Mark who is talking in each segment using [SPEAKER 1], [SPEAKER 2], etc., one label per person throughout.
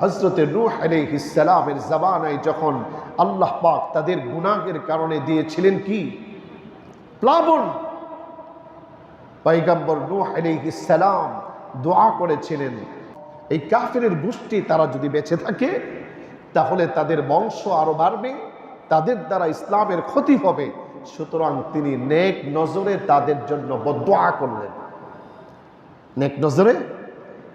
[SPEAKER 1] হজরতে নূহ আলাইহিসসালামের জামানায় যখন আল্লাহ পাক তাদের গুনাহের কারণে দিয়েছিলেন কি? প্লাবন। পয়গম্বর নূহ আলাইহিসসালাম দোয়া করেছিলেন। এই কাফিরের গোষ্ঠী তারা যদি বেঁচে থাকে, তাহলে তাদের বংশ আরও বাড়বে, তাদের দ্বারা ইসলামের ক্ষতি হবে। সুতরাং তিনি নেক নজরে তাদের জন্য বদোয়া করলেন। নেক নজরে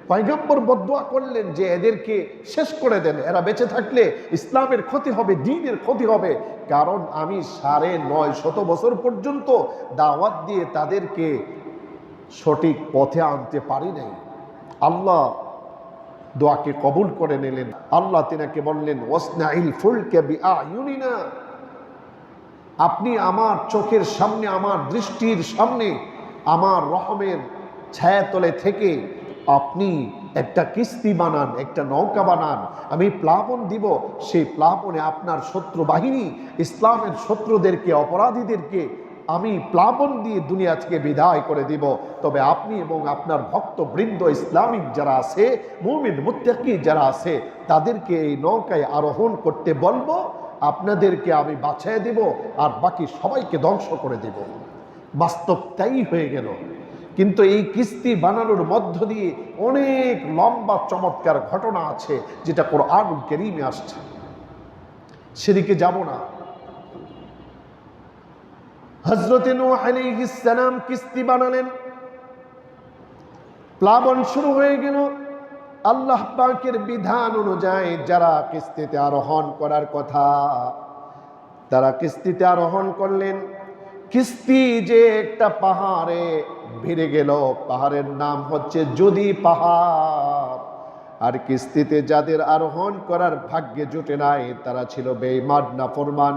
[SPEAKER 1] পয়গম্বর বদুয়া করলেন যে এদেরকে শেষ করে দেন। এরা বেঁচে থাকলে ইসলামের ক্ষতি হবে, দিনের ক্ষতি হবে। কারণ আমি সাড়ে নয় শত বছর পর্যন্ত দাওয়াত দিয়ে তাদেরকে সঠিক পথে আনতে পারি নাই। আল্লাহ দোয়াকে কবুল করে নিলেন। আল্লাহ তিনাকে বললেন ওসনাইল ফুলকে বিআইউনিনা আপনি আমার চোখের সামনে, আমার দৃষ্টির সামনে, আমার রহমের ছায়াতলে থেকে আপনি একটা কিস্তি বানান, একটা নৌকা বানান, আমি প্লাবন দিব, সেই প্লাবনে আপনার শত্রু বাহিনী, ইসলামের শত্রুদেরকে, অপরাধীদেরকে আমি প্লাবন দিয়ে দুনিয়া থেকে বিদায় করে দিব। তবে আপনি এবং আপনার ভক্তবৃন্দ, ইসলামিক যারা আছে, মুমিন, মুত্তাকি যারা আছে, তাদেরকে এই নৌকায় আরোহণ করতে বলব, আপনাদেরকে আমি বাছাই দেব, আর বাকি সবাইকে ধ্বংস করে দেব। বাস্তব তাই হয়ে গেল। কিন্তু এই কিস্তি বানানোর মধ্য দিয়ে অনেক লম্বা চমৎকার ঘটনা আছে যেটা কোরআন কেরিমে আসছে। সেদিকে যাব না। হজরত সালাম কিস্তি বানালেন। প্লাবন শুরু হয়ে গেল। আল্লাহ পাকের বিধান অনুযায়ী যারা কিস্তিতে আরোহণ করার কথা, তারা কিস্তিতে আরোহণ করলেন। কিস্তি যে একটা পাহাড়ে ভিড়ে গেল, পাহাড়ের নাম হচ্ছে যদি পাহাড়। আর কিস্তিতে যাদের আরোহণ করার ভাগ্যে জুটে নাই, তারা ছিল বেইমান নাফরমান,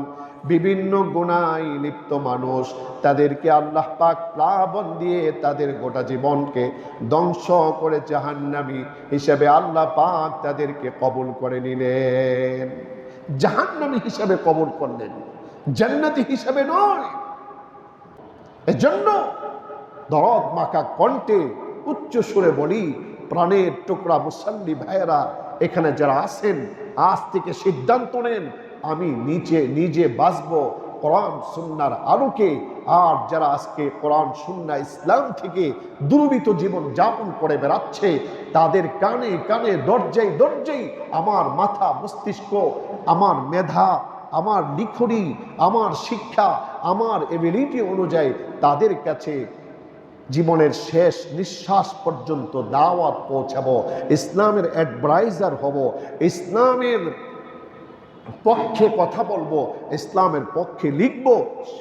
[SPEAKER 1] বিভিন্ন গুণায় লিপ্ত মানুষ। তাদেরকে আল্লাহ পাক প্লাবন দিয়ে তাদের গোটা জীবনকে ধ্বংস করে জাহান্নামি হিসেবে আল্লাহ পাক তাদেরকে কবুল করে নিলেন। জাহান্নামি হিসেবে কবুল করলেন, জান্নাতি হিসেবে নয়। এজন্য দরদ মাকা কণ্ঠে উচ্চ সুরে বলি, প্রাণের টুকরা মুসল্লি ভাইয়েরা, এখানে যারা আছেন, আজ থেকে সিদ্ধান্ত নেন, আমি নিচে নিজে বাঁচব কোরআন সুন্নার আলোকে। আর যারা আজকে কোরআন সুন্না ইসলাম থেকে দুর্বিত জীবন যাপন করে বেড়াচ্ছে, তাদের কানে কানে দরজাই দরজাই আমার মাথা মস্তিষ্ক, আমার মেধা আমার লিখনি আমার শিক্ষা, আমার এবিলিটি অনুযায়ী তাদের কাছে জীবনের শেষ নিঃশ্বাস পর্যন্ত দাওয়াত পৌঁছাবো, ইসলামের অ্যাডভাইজার হব, ইসলামের পক্ষে কথা বলব, ইসলামের পক্ষে লিখব,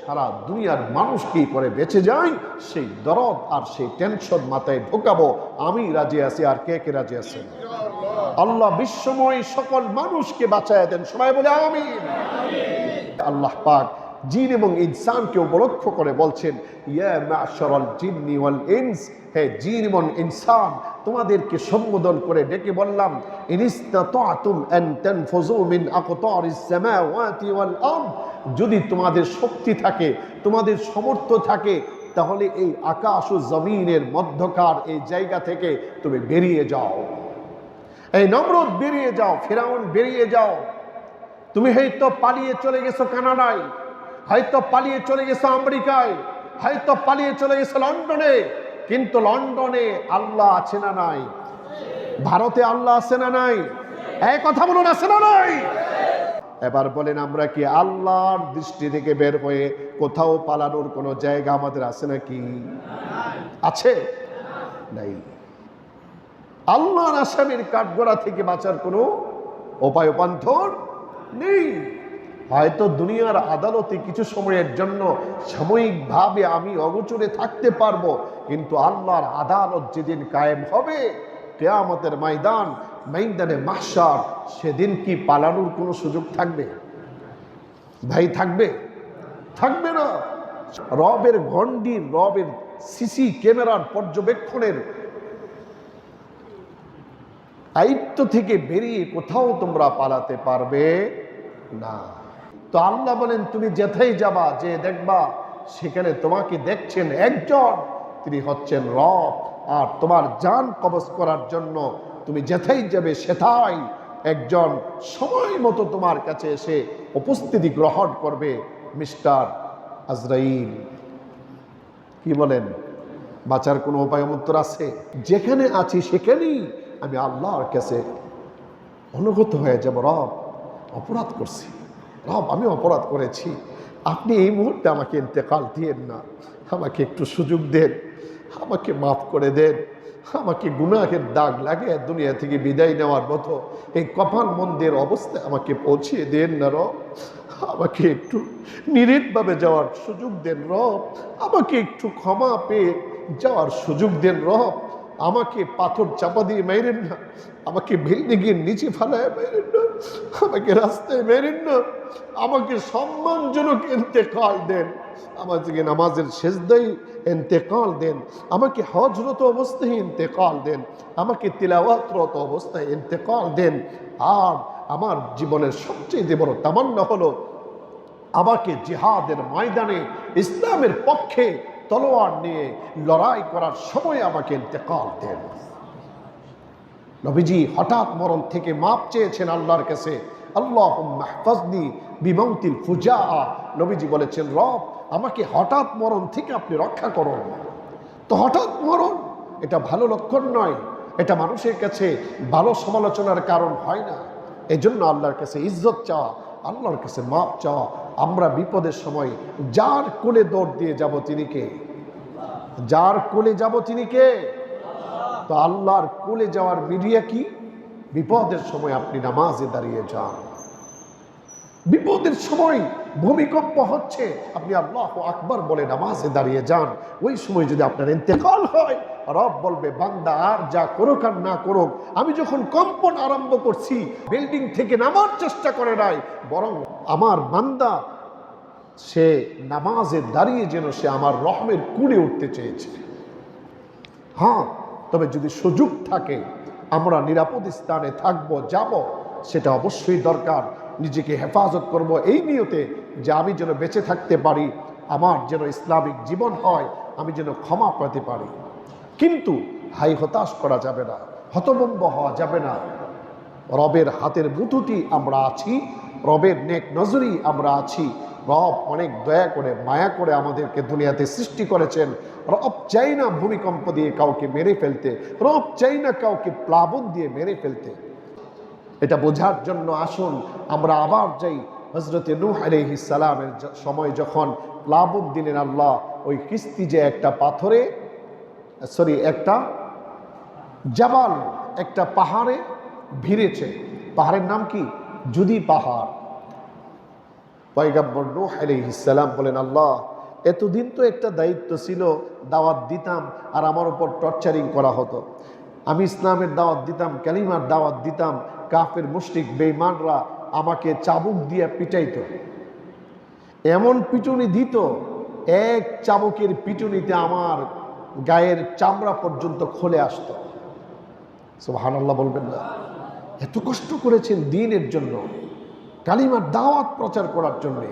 [SPEAKER 1] সারা দুনিয়ার মানুষ কি করে বেঁচে যায়, সেই দরদ আর সেই টেনশন মাথায় ঢোকাবো। আমি রাজি আছি, আর কে কে রাজি আছেন? আল্লাহ বিশ্বময় সকল মানুষকে বাঁচায় দেন। সবাই বলে আমি আল্লাহ পাক জিন এবং ইনসানকে উপলক্ষ করে বলছেন হে জিন এবং ইনসান, তোমাদেরকে সম্বোধন করে ডেকে বললাম যদি তোমাদের শক্তি থাকে, তোমাদের সমর্থ থাকে, তাহলে এই আকাশ ও জমিনের মধ্যকার এই জায়গা থেকে তুমি বেরিয়ে যাও। এই নমরুদ বেরিয়ে যাও, ফেরাউন বেরিয়ে যাও। তুমি হয়তো পালিয়ে চলে গেছো কানাডায়, হয়তো পালিয়ে চলে গেছো আমেরিকায়, হয়তো পালিয়ে চলে গেছো লন্ডনে, কিন্তু লন্ডনে আল্লাহ আছে না নাই? ভারতে আল্লাহ আছে না নাই? এই কথা বলুন, আছে না নাই? এবার বলেন, আমরা কি আল্লাহর দৃষ্টি থেকে বের হয়ে কোথাও পালানোর কোনো জায়গা আমাদের আছে নাকি? আছে? নাই। আল্লাহর আসামির কাঠগড়া থেকে বাঁচার কোনো উপায় উপান্তর নেই। হয়তো দুনিয়ার আদালতে কিছু সময়ের জন্য সাময়িকভাবে আমি অগোচরে থাকতে পারব, কিন্তু আল্লাহর আদালত যেদিন কায়েম হবে, কেয়ামতের ময়দান, ময়দানে মাসার সেদিন কি পালানোর কোনো সুযোগ থাকবে? ভাই, থাকবে? থাকবে না। রবের গন্ডির রবের সিসি ক্যামেরার পর্যবেক্ষণের দায়িত্ব থেকে বেরিয়ে কোথাও তোমরা পালাতে পারবে না। তো আল্লাহ বলেন, তুমি যেথাই যাবা, যে দেখবা, সেখানে তোমাকে দেখছেন একজন। তিনি হচ্ছেন রব। আর তোমার জান কবজ করার জন্য তুমি যেথাই যাবে সেথাই একজন সময় মতো তোমার কাছে এসে উপস্থিতি গ্রহণ করবে মিস্টার আজরাইল। কি বলেন? বাঁচার কোনো উপায় উত্তর আছে? যেখানে আছি সেখানেই আমি আল্লাহর কাছে অনুগত হয়ে যাব, রব, অপরাধ করছি। রব, আমি অপরাধ করেছি। আপনি এই মুহূর্তে আমাকে ইন্তেকাল দিয়েন না। আমাকে একটু সুযোগ দেন। আমাকে মাফ করে দেন। আমাকে গুনাহের দাগ লাগে দুনিয়া থেকে বিদায় নেওয়ার মতো এই কপাল মন্দির অবস্থায় আমাকে পৌঁছিয়ে দেন না, রব। আমাকে একটু নিরিটভাবে যাওয়ার সুযোগ দেন, রব। আমাকে একটু ক্ষমা পেয়ে যাওয়ার সুযোগ দেন, রব। আমাকে পাথর চাপা দিয়ে মেরেন না, আমাকে বিল্ডিংয়ের নিচে ফালায় মেরেন না, আমাকে রাস্তায় মেরেন না, আমাকে সম্মানজনক এন্তেকাল দেন আমাকে নামাজের শেষদাই এন্তেকাল দেন, আমাকে হজরত অবস্থায় ইন্তেকাল দেন, আমাকে তিলাওয়াতরত অবস্থায় ইন্তেকাল দেন। আর আমার জীবনের সবচেয়ে বড় তামান্না হলো, আমাকে জিহাদের ময়দানে ইসলামের পক্ষে তলোয়ার নিয়ে লড়াই করার সময় আমাকে ইন্তেকাল দেন। নবীজি হঠাৎ মরণ থেকে মাপ চেয়েছেন আল্লাহর কাছে আল্লাহ মাহফাজনি বিমৌতিল ফুজা নবীজি বলেছেন, রব, আমাকে হঠাৎ মরণ থেকে আপনি রক্ষা করুন। তো হঠাৎ মরণ, এটা ভালো লক্ষণ নয়, এটা মানুষের কাছে ভালো সমালোচনার কারণ হয় না। এই জন্য আল্লাহর কাছে ইজ্জত চাওয়া, আল্লাহর কাছে মাপ চাওয়া আমরা বিপদের সময় যার কোলে দৌড় দিয়ে যাব তিনি কে? যার কোলে যাব তিনি কে? তো আল্লাহর কোলে যাওয়ার মিডিয়া কি? বিপদের সময় আপনি নামাজে দাঁড়িয়ে যান। বিপদের সময় ভূমিকম্প হচ্ছে, আপনি আল্লাহ আকবার বলে নামাজে দাঁড়িয়ে যান। ওই সময় যদি আপনার ইন্তেকাল হয়, রব বলবে, বান্দা, আর যা করুক আর না করুক, আমি যখন কম্পন আরম্ভ করছি, বিল্ডিং থেকে নামার চেষ্টা করে নাই, বরং আমার বান্দা, সে নামাজে দাঁড়িয়ে যেন সে আমার রহমের কুড়ে উঠতে চেয়েছে। হ্যাঁ তবে যদি সুযোগ থাকে, আমরা নিরাপদ স্থানে থাকব, যাব, সেটা অবশ্যই দরকার। নিজেকে হেফাজত করব এই নিয়তে যে আমি যেন বেঁচে থাকতে পারি, আমার যেন ইসলামিক জীবন হয়, আমি যেন ক্ষমা পেতে পারি। কিন্তু হাই হতাশ করা যাবে না হতবম্ব হওয়া যাবে না। রবের হাতের মুঠুটি আমরা আছি রবের নেক নজরি আমরা আছি। রব অনেক দয়া করে, মায়া করে আমাদেরকে দুনিয়াতে সৃষ্টি করেছেন। রব চাই না ভূমিকম্প দিয়ে কাউকে মেরে ফেলতে। রব চাই না কাউকে প্লাবন দিয়ে মেরে ফেলতে। এটা বোঝার জন্য আসুন, আমরা আবার যাই হজরতে নূহ সালামের সময় যখন প্লাবন দিলেন আল্লাহ, ওই কিস্তি যে একটা পাথরে, সরি, একটা জাবাল, একটা পাহাড়ে ভিড়েছে। পাহাড়ের নাম কি? যদি পাহাড়। পয়গাম্বর নূহ আলাইহিস সালাম বলেন, আল্লাহ, এতদিন তো একটা দায়িত্ব ছিল দাওয়াত দিতাম আর আমার উপর টর্চারিং করা হতো। আমি ইসলামের দাওয়াত দিতাম, কালিমার দাওয়াত দিতাম, কাফের, মুশরিক, বেঈমানরা আমাকে চাবুক দিয়ে পিটাইত। এমন পিটুনি দিত, এক চাবুকের পিটুনিতে আমার গায়ের চামড়া পর্যন্ত খুলে আসতো। সুবহানাল্লাহ বলবেন না। এত কষ্ট করেছেন দিনের জন্য, কালিমার দাওয়াত প্রচার করার জন্যে।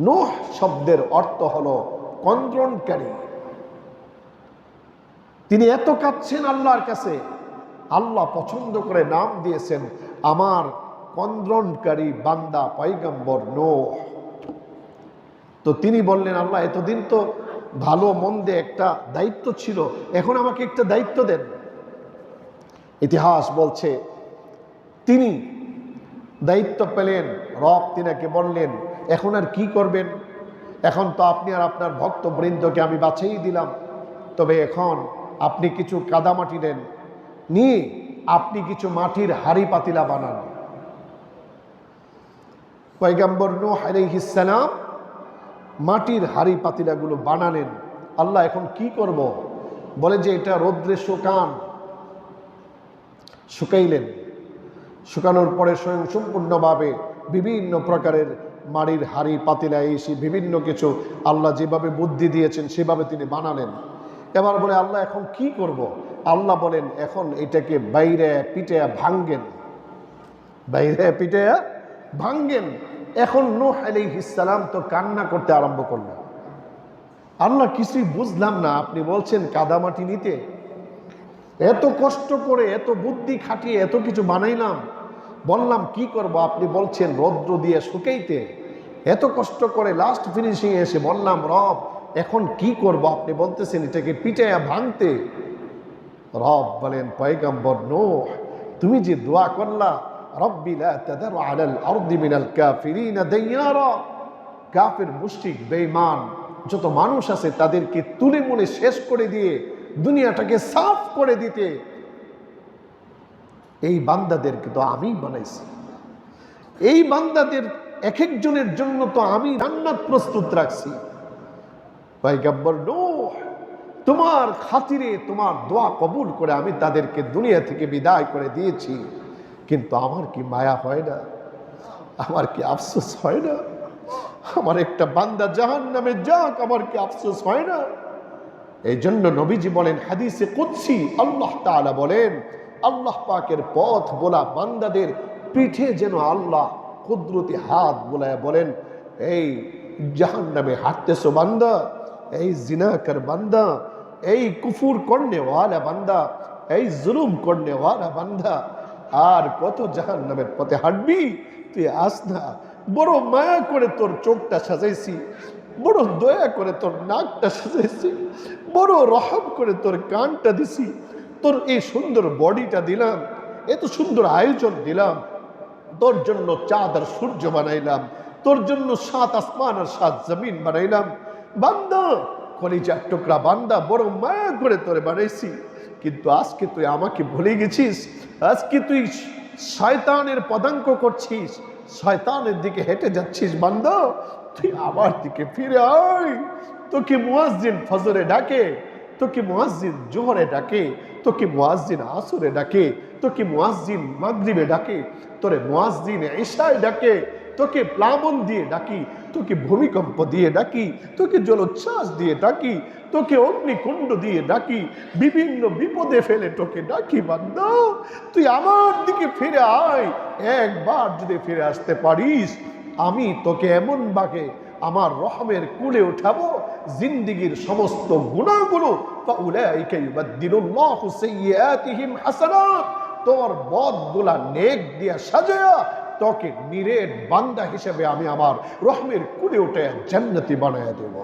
[SPEAKER 1] নোহ শব্দের অর্থ হলো কন্দ্রণকারী। তিনি এত কাঁদছেন আল্লাহর কাছে, আল্লাহ পছন্দ করে নাম দিয়েছেন আমার কন্দ্রণকারী বান্দা পৈগম্বর নোহ। তো তিনি বললেন, আল্লাহ, এতদিন তো ভালো মন্দে একটা দায়িত্ব ছিল, এখন আমাকে একটা দায়িত্ব দেন। ইতিহাস বলছে তিনি দায়িত্ব পেলেন, রব তিনাকে বললেন, এখন আর কি করবেন? এখন তো আপনি আর আপনার ভক্তবৃন্দকে আমি বাছাই দিলাম। তবে এখন আপনি কিছু কাদামাটি নেন নিয়ে আপনি কিছু মাটির হাড়ি পাতিলা বানান। পয়গাম্বর নো সালাম মাটির হাড়ি পাতিলাগুলো বানালেন। আল্লাহ এখন কি করব? বলে যে এটা রৌদ্রে শুকান, শুকাইলেন। শুকানোর পরে স্বয়ং সম্পূর্ণভাবে বিভিন্ন প্রকারের মাড়ির হাড়ি, পাতিলা এসে বিভিন্ন কিছু আল্লাহ যেভাবে বুদ্ধি দিয়েছেন, সেভাবে তিনি বানালেন। এবার বলে, আল্লাহ, এখন কি করব। আল্লাহ বলেন, এখন এটাকে বাইরে পিটে ভাঙ্গেন বাইরে পিটে ভাঙ্গেন এখন নোহ আলাইহিসসালাম তো কান্না করতে আরম্ভ করলেন আল্লাহ কিছুই বুঝলাম না। আপনি বলছেন কাদামাটি নিতে। এত কষ্ট করে, এত বুদ্ধি খাটিয়ে এত কিছু বানাইলাম, বললাম, কি করব? আপনি বলছেন, রৌদ্র দিয়ে শুকাইতে। এত কষ্ট করে লাস্ট ফিনিশিং এসে বললাম, রব, এখন কি করব? আপনি বলতেছেন, এটাকে পিটাইয়া ভাঙতে। রব বলেন, পয়গম্বর নো তুমি যে দোয়া করলা কাফির মুশরিক, বেঈমান, যত মানুষ আছে তাদেরকে তুলে মুলে শেষ করে দিয়ে দুনিয়াটাকে সাফ করে দিতে। এই বান্দাদেরকে তো আমি বানাইছি। এই বান্দাদের এক একজনের জন্য তো আমি রান্নাত প্রস্তুত রাখছি। পয়গম্বর নূহ, তোমার খাতিরে তোমার দোয়া কবুল করে আমি তাদেরকে দুনিয়া থেকে বিদায় করে দিয়েছি। কিন্তু আমার কি মায়া হয় না? আমার কি আফসোস হয় না? আমার একটা বান্দা জাহান নামে যাক, আমার কি আফসোস হয় না? এই জন্য নবীজি বলেন, হাদিসে কুৎসি আল্লাহ তাআলা বলেন, আল্লাহ পাকের পথ বলা বান্দাদের পিঠে যেন আল্লাহ কুদরতি হাত বোলায় বলেন, এই জাহান নামে হাঁটতেছো বান্দা, এই জিনাকার বান্দা, এই কুফুর করনে ওয়ালা বান্দা, এই জুলুম করনে ওয়ালা বান্দা, আর কত জাহান নামের পথে হাঁটবি? তুই আস না বড় মায়া করে তোর চোখটা সাজাইছি বড় দয়া করে তোর নাকটা সাজাইছি, বড় রহম করে তোর কানটা দিছি, তোর এই সুন্দর বডিটা দিলাম, এত সুন্দর আয়োজন দিলাম, তোর জন্য চাঁদ আর সূর্য বানাইলাম, তোর জন্য সাত আসমান আর সাত জমিন বানাইলাম, বান্দা, কলিজার টুকরা বান্দা, বড় মায়া করে তোরে বানাইছি, কিন্তু আজকে তুই আমাকে ভুলে গেছিস, আজকে তুই শয়তানের পদাঙ্ক করছিস, শয়তানের দিকে হেঁটে যাচ্ছিস বান্দা তুই আমার দিকে ফিরে আয়। তোকে মুয়াজ্জিন ফজরে ডাকে, তোকে মুয়াজ্জিন জোহরে ডাকে, তোকে মুয়াজ্জিন আসরে ডাকে, তোকে মুয়াজ্জিন মাগরিবে ডাকে, তোরে মুয়াজ্জিন ঈশায় ডাকে, তোকে প্লাবন দিয়ে ডাকি, তোকে ভূমিকম্প দিয়ে ডাকি, তোকে জলোচ্ছ্বাস দিয়ে ডাকি, তোকে অগ্নিকুণ্ড দিয়ে ডাকি, বিভিন্ন বিপদে ফেলে তোকে ডাকি বান্দা। তুই আমার দিকে ফিরে আয়। একবার যদি ফিরে আসতে পারিস আমি তোকে এমন বাকে আমার রহমের কুলে উঠাবো, জিন্দিগির সমস্ত গুণাগুলো তোর বদগুলা নেক দিয়া সাজয়া, তোকে নিরেট বান্দা হিসেবে আমি আমার রহমের কুলে উঠে জান্নাতি বানায় দেব।